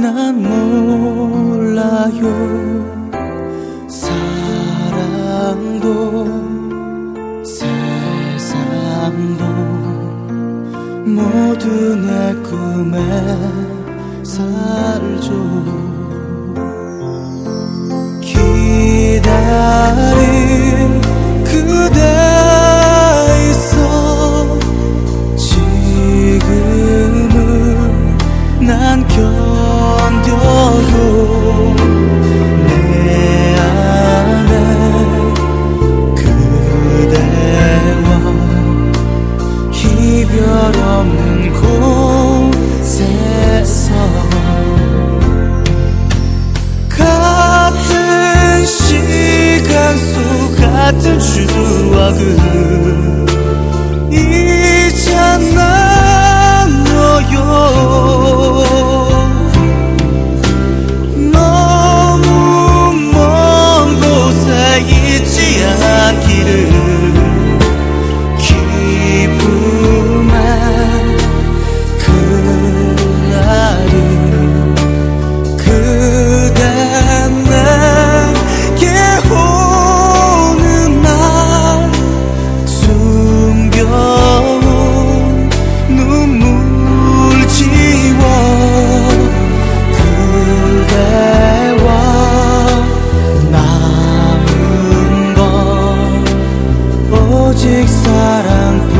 난 몰라요. 사랑도 세상도 모두 내 꿈에 살죠. 같은 추억은 이젠 나눠요. 너무 먼 곳에 있지 않기를 아직 사랑